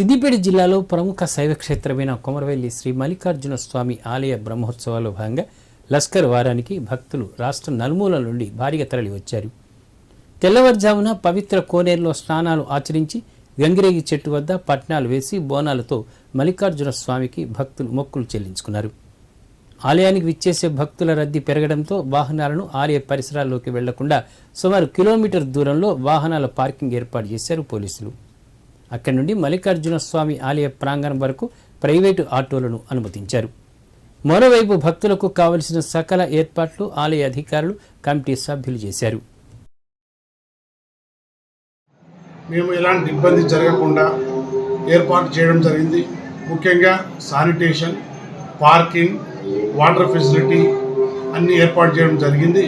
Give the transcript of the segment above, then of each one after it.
సిద్దిపేట జిల్లాలో ప్రముఖ శైవ క్షేత్రమైన కొమరవెల్లి శ్రీ మల్లికార్జున స్వామి ఆలయ బ్రహ్మోత్సవాల్లో భాగంగా లస్కర్ వారానికి భక్తులు రాష్ట్ర నలుమూలల నుండి భారీగా తరలి వచ్చారు తెల్లవారుజామున పవిత్ర కోనేరులో స్నానాలు ఆచరించి గంగిరేగి చెట్టు వద్ద పట్నాలు వేసి బోనాలతో మల్లికార్జున స్వామికి భక్తులు మొక్కులు చెల్లించుకున్నారు. ఆలయానికి విచ్చేసే భక్తుల రద్దీ పెరగడంతో వాహనాలను ఆలయ పరిసరాల్లోకి వెళ్ళకుండా సుమారు కిలోమీటర్ దూరంలో వాహనాల పార్కింగ్ ఏర్పాటు చేశారు పోలీసులు. అక్కడి నుండి మల్లికార్జున స్వామి ఆలయ ప్రాంగణం వరకు ప్రైవేటు ఆటోలను అనుమతించారు. మరోవైపు భక్తులకు కావలసిన సకల ఏర్పాట్లు ఆలయ అధికారులు కమిటీ సభ్యులు చేశారు. మేము ఎలాంటి ఇబ్బంది జరగకుండా ఏర్పాటు చేయడం జరిగింది. ముఖ్యంగా శానిటేషన్ పార్కింగ్ వాటర్ ఫెసిలిటీ అన్నీ ఏర్పాటు చేయడం జరిగింది.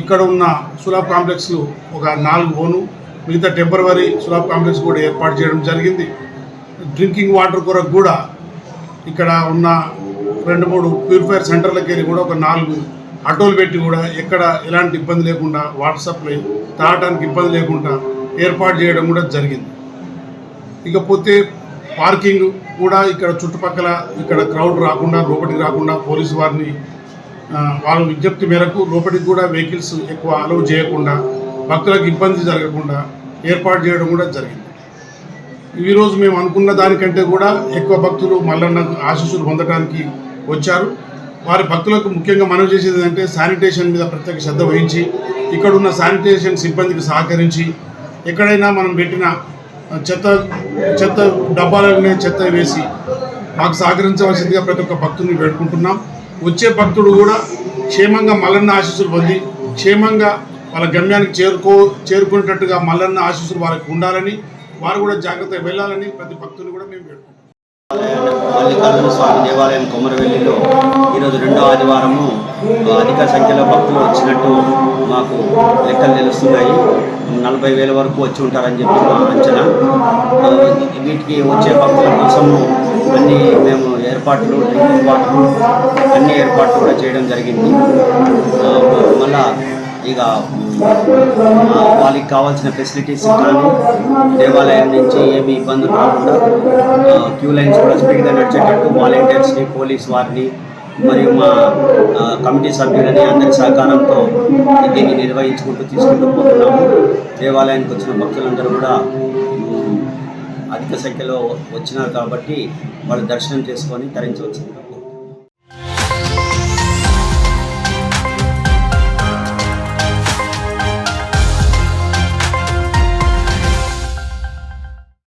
ఇక్కడ ఉన్న సులభ కాంప్లెక్స్లు ఒక నాలుగు ఓను మిగతా టెంపరవరీ స్లాబ్ కాంప్లెక్స్ కూడా ఏర్పాటు చేయడం జరిగింది. డ్రింకింగ్ వాటర్ కొరకు కూడా ఇక్కడ ఉన్న రెండు మూడు ప్యూరిఫైర్ సెంటర్లకి వెళ్ళి కూడా ఒక నాలుగు ఆటోలు పెట్టి కూడా ఎక్కడ ఎలాంటి ఇబ్బంది లేకుండా వాటర్ సప్లై తాగడానికి ఇబ్బంది లేకుండా ఏర్పాటు చేయడం కూడా జరిగింది. ఇకపోతే పార్కింగ్ కూడా ఇక్కడ చుట్టుపక్కల ఇక్కడ క్రౌడ్ రాకుండా లోపలికి రాకుండా పోలీసు వారిని వాళ్ళ విజ్ఞప్తి మేరకు లోపలికి కూడా వెహికల్స్ ఎక్కువ అలౌ చేయకుండా భక్తులకు ఇబ్బంది జరగకుండా ఏర్పాటు చేయడం కూడా జరిగింది. ఈరోజు మేము అనుకున్న దానికంటే కూడా ఎక్కువ భక్తులు మల్లన్న ఆశీస్సులు పొందడానికి వచ్చారు. వారి భక్తులకు ముఖ్యంగా మనం చేసేది ఏంటంటే శానిటేషన్ మీద ప్రత్యేక శ్రద్ధ వహించి ఇక్కడ ఉన్న శానిటేషన్ సిబ్బందికి సహకరించి ఎక్కడైనా మనం పెట్టిన చెత్త చెత్త డబ్బాలనే చెత్త వేసి మాకు సహకరించవలసిందిగా ప్రతి ఒక్క భక్తుని వేడుకుంటున్నాం. వచ్చే భక్తుడు కూడా క్షేమంగా మల్లన్న ఆశీస్సులు పొంది క్షేమంగా వాళ్ళ గమ్యానికి చేరుకో చేరుకునేటట్టుగా మల్లన్న ఆశీస్సులు వారికి ఉండాలని వారు కూడా జాగ్రత్తగా వెళ్ళాలని ప్రతి భక్తులు కూడా మేము వేడుకుంటున్నాం. మల్లికార్జున స్వామి దేవాలయం కొమరవెల్లిలో ఈరోజు రెండో ఆదివారము అధిక సంఖ్యలో భక్తులు వచ్చినట్టు మాకు లెక్కలు తెలుస్తున్నాయి. నలభై వేల వరకు వచ్చి ఉంటారని చెప్పి మా అంచనా. వీటికి వచ్చే భక్తుల కోసము అన్ని మేము ఏర్పాట్లు డ్రింకింగ్ వాటర్ అన్ని ఏర్పాట్లు కూడా చేయడం జరిగింది. మళ్ళీ మళ్ళా ఇక వాళ్ళకి కావాల్సిన ఫెసిలిటీస్ కానీ దేవాలయం నుంచి ఏమి ఇబ్బందులు రాకుండా క్యూ లైన్స్ కూడా స్పీడ్గా నడిచేటట్టు వాలంటీర్స్ని పోలీస్ వారిని మరియు మా కమిటీ సభ్యులని అందరి సహకారంతో దీన్ని నిర్వహించుకుంటూ తీసుకుంటూ పోతున్నాము. దేవాలయానికి వచ్చిన భక్తులందరూ కూడా అధిక సంఖ్యలో వచ్చినారు కాబట్టి వాళ్ళు దర్శనం చేసుకొని తరించవచ్చింది